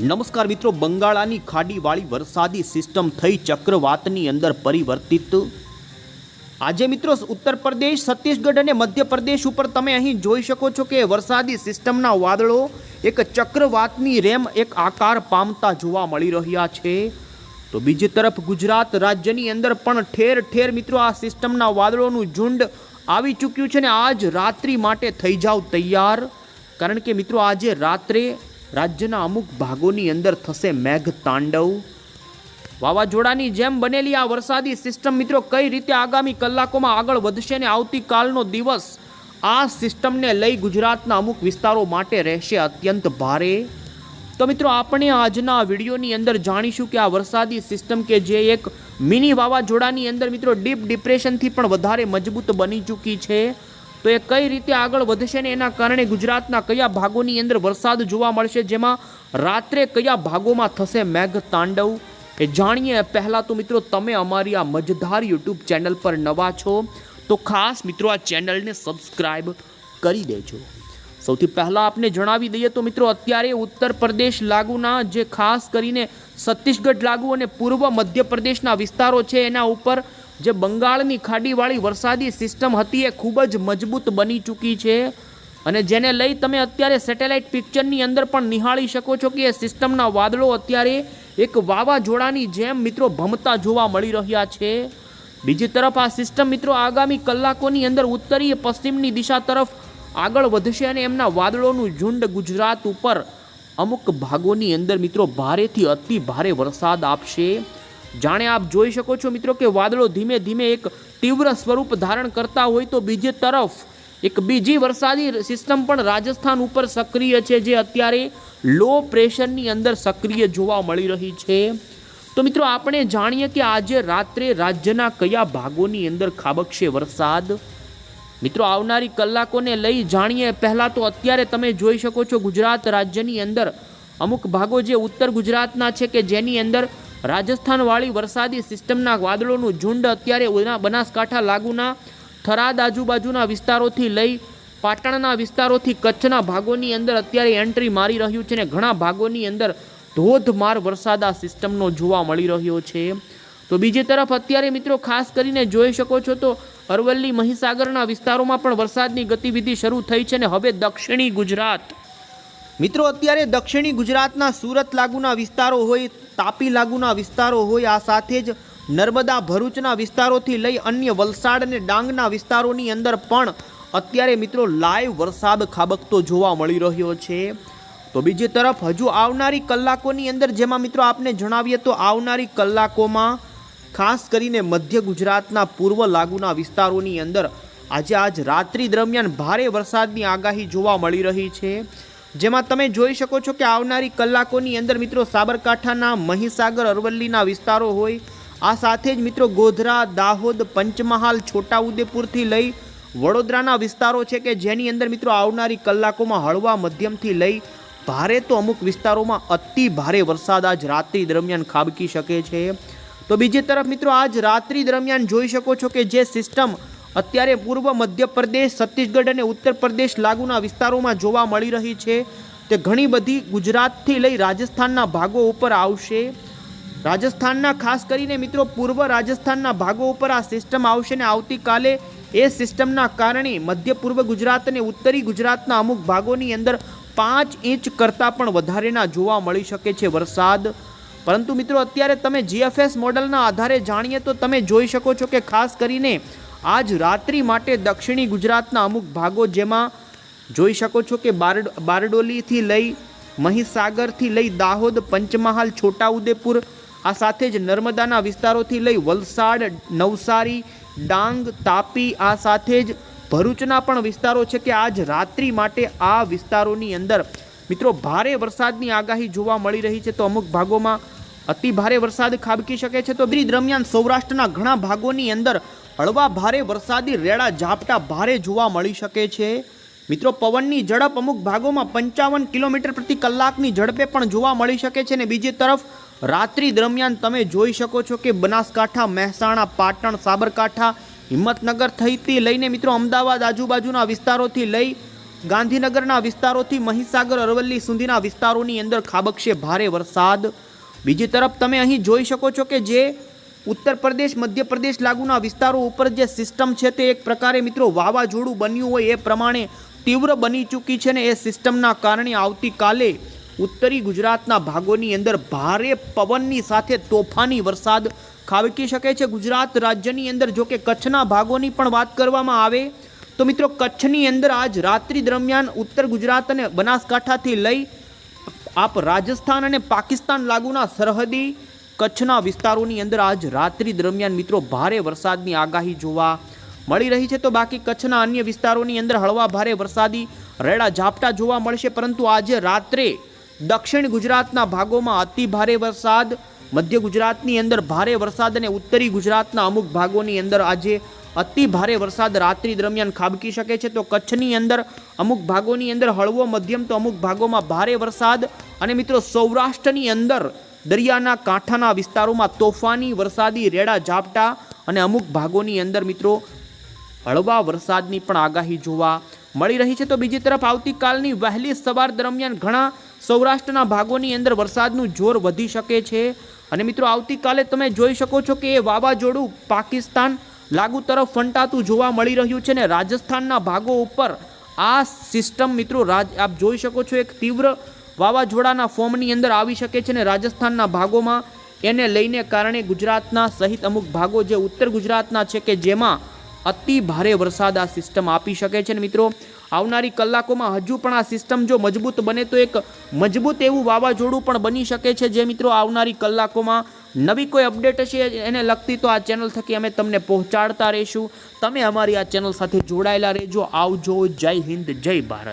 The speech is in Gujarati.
નમસ્કાર મિત્રો, બંગાળાની ખાડીવાળી વરસાદી સિસ્ટમ થઈ ચક્રવાતની અંદર પરિવર્તિત. આજે મિત્રો, ઉત્તર પ્રદેશ, છત્તીસગઢ અને મધ્યપ્રદેશ ઉપર તમે અહીં જોઈ શકો છો કે વરસાદી સિસ્ટમના વાદળો એક ચક્રવાતની રેમ એક આકાર પામતા જોવા મળી રહ્યા છે. તો બીજી તરફ ગુજરાત રાજ્યની અંદર પણ ઠેર ઠેર મિત્રો આ સિસ્ટમના વાદળોનું ઝુંડ આવી ચૂક્યું છે ને આજ રાત્રિ માટે થઈ જાવ તૈયાર. કારણ કે મિત્રો, આજે રાત્રે રાજ્યના અમુક ભાગોની અંદર થશે મેઘ તાંડવ વાવાઝોડાની જેમ બનેલી આ વરસાદી સિસ્ટમ મિત્રો કઈ રીતે આગામી કલાકોમાં આગળ વધશે ને આવતીકાલનો દિવસ? આ સિસ્ટમને લઈ ગુજરાતના અમુક વિસ્તારો માટે રહેશે અત્યંત ભારે. તો મિત્રો આપણે આજના વિડીયોની અંદર જાણીશું કે આ વરસાદી સિસ્ટમ કે જે એક મિની વાવાઝોડાની અંદર મિત્રો ડીપ ડિપ્રેશનથી પણ વધારે મજબૂત બની ચૂકી છે. તો એ કઈ રીતે આગળ વધશે ને એના કારણે ગુજરાતના કયા ભાગોની અંદર વરસાદ જોવા મળશે? જેમાં રાત્રે કયા ભાગોમાં થશે મેઘ તાંડવ? એ જાણીએ. પહેલાં તો મિત્રો, તમે અમારી આ મજધાર યુટ્યુબ ચેનલ પર નવા છો, તો ખાસ મિત્રો આ ચેનલને સબસ્ક્રાઈબ કરી દેજો. સૌથી પહેલાં આપને જણાવી દઈએ તો મિત્રો, અત્યારે ઉત્તર પ્રદેશ લાગુના જે ખાસ કરીને છત્તીસગઢ લાગુ અને પૂર્વ મધ્યપ્રદેશના વિસ્તારો છે, એના ઉપર જે બંગાળની ખાડીવાળી વરસાદી સિસ્ટમ હતી એ ખૂબ જ મજબૂત બની ચૂકી છે. અને જેને લઈ તમે અત્યારે સેટેલાઇટ પિક્ચરની અંદર પણ નિહાળી શકો છો કે એ સિસ્ટમના વાદળો અત્યારે એક વાવાઝોડાની જેમ મિત્રો ભમતા જોવા મળી રહ્યા છે. બીજી તરફ આ સિસ્ટમ મિત્રો આગામી કલાકોની અંદર ઉત્તરીય પશ્ચિમની દિશા તરફ આગળ વધશે અને એમના વાદળોનું ઝુંડ ગુજરાત ઉપર અમુક ભાગોની અંદર મિત્રો ભારેથી અતિ ભારે વરસાદ આપશે. જાણે આપ જોઈ શકો છો મિત્રો કે વાદળો ધીમે ધીમે એક તીવ્ર સ્વરૂપ ધારણ કરતા હોય તો બીજી તરફ એક બીજી વરસાદી સિસ્ટમ પણ રાજસ્થાન ઉપર સક્રિય છે, જે અત્યારે લો પ્રેશરની અંદર સક્રિય જોવા મળી રહી છે. તો મિત્રો, આપણે જાણીએ કે આજે રાત્રે રાજ્યના કયા ભાગોની અંદર ખાબકશે વરસાદ? મિત્રો, આવનારી કલાકોને લઈ જાણીએ. પહેલાં તો અત્યારે તમે જોઈ શકો છો ગુજરાત રાજ્યની અંદર અમુક ભાગો જે ઉત્તર ગુજરાતના છે કે જેની અંદર રાજસ્થાનવાળી વરસાદી સિસ્ટમના વાદળોનું ઝુંડ અત્યારે બનાસકાંઠા લાગુના થરાદ આજુબાજુના વિસ્તારોથી લઈ પાટણના વિસ્તારોથી કચ્છના ભાગોની અંદર અત્યારે એન્ટ્રી મારી રહ્યું છે અને ઘણા ભાગોની અંદર ધોધમાર વરસાદ આ સિસ્ટમનો જોવા મળી રહ્યો છે. તો બીજી તરફ અત્યારે મિત્રો ખાસ કરીને જોઈ શકો છો તો અરવલ્લી મહીસાગરના વિસ્તારોમાં પણ વરસાદની ગતિવિધિ શરૂ થઈ છે ને હવે દક્ષિણી ગુજરાત. મિત્રો અત્યારે દક્ષિણી ગુજરાતના સુરત લાગુના વિસ્તારો હોય તાપી લાગુના વિસ્તારો હોય, આ સાથે જ નર્મદા ભરૂચના વિસ્તારોથી લઈ અન્ય વલસાડ અને ડાંગના વિસ્તારોની અંદર પણ અત્યારે મિત્રો લાઈવ વરસાદ ખાબકતો જોવા મળી રહ્યો છે. તો બીજી તરફ, હજુ આવનારી કલાકોની અંદર જેમાં મિત્રો આપને જણાવીએ તો આવનારી કલાકોમાં ખાસ કરીને મધ્ય ગુજરાતના પૂર્વ લાગુના વિસ્તારોની અંદર આજે આજ રાત્રિ દરમિયાન ભારે વરસાદની આગાહી જોવા મળી રહી છે. જેમાં તમે જોઈ શકો છો કે આવનારી કલાકોની અંદર મિત્રો સાબરકાંઠાના મહીસાગર, અરવલ્લીના વિસ્તારો હોય, આ સાથે જ મિત્રો ગોધરા, દાહોદ, પંચમહાલ, છોટાઉદેપુરથી લઈ વડોદરાના વિસ્તારો છે કે જેની અંદર મિત્રો આવનારી કલાકોમાં હળવા મધ્યમથી લઈ ભારે તો અમુક વિસ્તારોમાં અતિ ભારે વરસાદ આજ રાત્રિ દરમિયાન ખાબકી શકે છે. તો બીજી તરફ મિત્રો આજ રાત્રિ દરમિયાન જોઈ શકો છો કે જે સિસ્ટમ અત્યારે પૂર્વ મધ્યપ્રદેશ, છત્તીસગઢ અને ઉત્તર પ્રદેશ લાગુના વિસ્તારોમાં જોવા મળી રહી છે તે ઘણી બધી ગુજરાતથી લઈ રાજસ્થાનના ભાગો ઉપર આવશે. રાજસ્થાનના ખાસ કરીને મિત્રો પૂર્વ રાજસ્થાનના ભાગો ઉપર આ સિસ્ટમ આવશે ને આવતીકાલે એ સિસ્ટમના કારણે મધ્ય પૂર્વ ગુજરાત અને ઉત્તરી ગુજરાતના અમુક ભાગોની અંદર પાંચ ઇંચ કરતાં પણ વધારેના જોવા મળી શકે છે વરસાદ. પરંતુ મિત્રો અત્યારે તમે જીએફએસ મોડલના આધારે જાણીએ તો તમે જોઈ શકો છો કે ખાસ કરીને આજ રાત્રિ માટે દક્ષિણી ગુજરાતના અમુક ભાગો જેમાં જોઈ શકો છો કે બારડ, બારડોલીથી લઈ મહીસાગરથી લઈ દાહોદ, પંચમહાલ, છોટાઉદેપુર, આ સાથે જ નર્મદાના વિસ્તારોથી લઈ વલસાડ, નવસારી, ડાંગ, તાપી, આ સાથે જ ભરૂચના પણ વિસ્તારો છે કે આજ રાત્રિ માટે આ વિસ્તારોની અંદર. મિત્રો, ભારે વરસાદની આગાહી જોવા મળી રહી છે તો અમુક ભાગોમાં અતિ ભારે વરસાદ ખાબકી શકે છે તો બ્રી દરમિયાન સૌરાષ્ટ્રના ઘણા ભાગોની અંદર હળવા ભારે વરસાદી રેડા ઝાપટા ભારે જોવા મળી શકે છે. મિત્રો, પવનની ઝડપ અમુક ભાગોમાં પંચાવન કિલોમીટર પ્રતિ કલાકની ઝડપે પણ જોવા મળી શકે છે ને બીજી તરફ, રાત્રિ દરમિયાન તમે જોઈ શકો છો કે બનાસકાંઠા, મહેસાણા, પાટણ, સાબરકાંઠા, હિંમતનગર થઈથી લઈને મિત્રો, અમદાવાદ આજુબાજુના વિસ્તારોથી લઈ ગાંધીનગરના વિસ્તારોથી મહીસાગર, અરવલ્લી સુધીના વિસ્તારોની અંદર ખાબકશે ભારે વરસાદ. બીજી તરફ, તમે અહીં જોઈ શકો છો કે જે ઉત્તર પ્રદેશ મધ્યપ્રદેશ લાગુના વિસ્તારો ઉપર જે સિસ્ટમ છે તે એક પ્રકારે મિત્રો વાવાઝોડું બન્યું હોય એ પ્રમાણે તીવ્ર બની ચૂકી છે ને એ સિસ્ટમના કારણે આવતીકાલે ઉત્તરી ગુજરાતના ભાગોની અંદર ભારે પવનની સાથે તોફાની વરસાદ ખાબકી શકે છે. ગુજરાત રાજ્યની અંદર જો કે કચ્છના ભાગોની પણ વાત કરવામાં આવે તો મિત્રો કચ્છની અંદર આજ રાત્રિ દરમિયાન ઉત્તર ગુજરાત અને બનાસકાંઠાથી લઈ આપ રાજસ્થાન અને પાકિસ્તાન લાગુના સરહદી કચ્છના વિસ્તારોની અંદર આજ રાત્રિ દરમિયાન મિત્રો ભારે વરસાદની આગાહી જોવા મળી રહી છે. તો બાકી કચ્છના અન્ય વિસ્તારોની અંદર હળવા ભારે વરસાદી રેડા ઝાપટા જોવા મળશે. પરંતુ આજે રાત્રે દક્ષિણ ગુજરાતના ભાગોમાં અતિ ભારે વરસાદ, મધ્ય ગુજરાતની અંદર ભારે વરસાદ અને ઉત્તરી ગુજરાતના અમુક ભાગોની અંદર આજે અતિ ભારે વરસાદ રાત્રિ દરમિયાન ખાબકી શકે છે. તો કચ્છની અંદર અમુક ભાગોની અંદર હળવો મધ્યમ તો અમુક ભાગોમાં ભારે વરસાદ અને મિત્રો સૌરાષ્ટ્રની અંદર દરિયાના કાંઠાના વિસ્તારોમાં તોફાની, વરસાદી રેડા ઝાપટા અને અમુક ભાગોની અંદર મિત્રો હળવા વરસાદની પણ આગાહી જોવા મળી રહી છે. તો બીજી તરફ આવતીકાલની વહેલી સવાર દરમિયાન ઘણા સૌરાષ્ટ્રના ભાગોની અંદર વરસાદનું જોર વધી શકે છે. અને મિત્રો આવતીકાલે તમે જોઈ શકો છો કે એ વાવાઝોડું પાકિસ્તાન લાગુ તરફ ફંટાતું જોવા મળી રહ્યું છે ને રાજસ્થાનના ભાગો ઉપર આ સિસ્ટમ મિત્રો રાજ આપ જોઈ શકો છો એક તીવ્ર વાવાઝોડાના ફોર્મની અંદર આવી શકે છે ને રાજસ્થાનના ભાગોમાં એને લઈને કારણે ગુજરાતના સહિત અમુક ભાગો જે ઉત્તર ગુજરાતના છે કે જેમાં અતિ ભારે વરસાદ આ સિસ્ટમ આપી શકે છે ને મિત્રો. આવનારી કલાકોમાં હજુ પણ આ સિસ્ટમ જો મજબૂત બને તો એક મજબૂત એવું વાવાઝોડું પણ બની શકે છે જે મિત્રો આવનારી કલાકોમાં નવી કોઈ અપડેટ હશે એને લગતી તો આ ચેનલ થકી અમે તમને પહોંચાડતા રહીશું. તમે અમારી આ ચેનલ સાથે જોડાયેલા રહેજો. આવજો. જય હિન્દ. જય ભારત.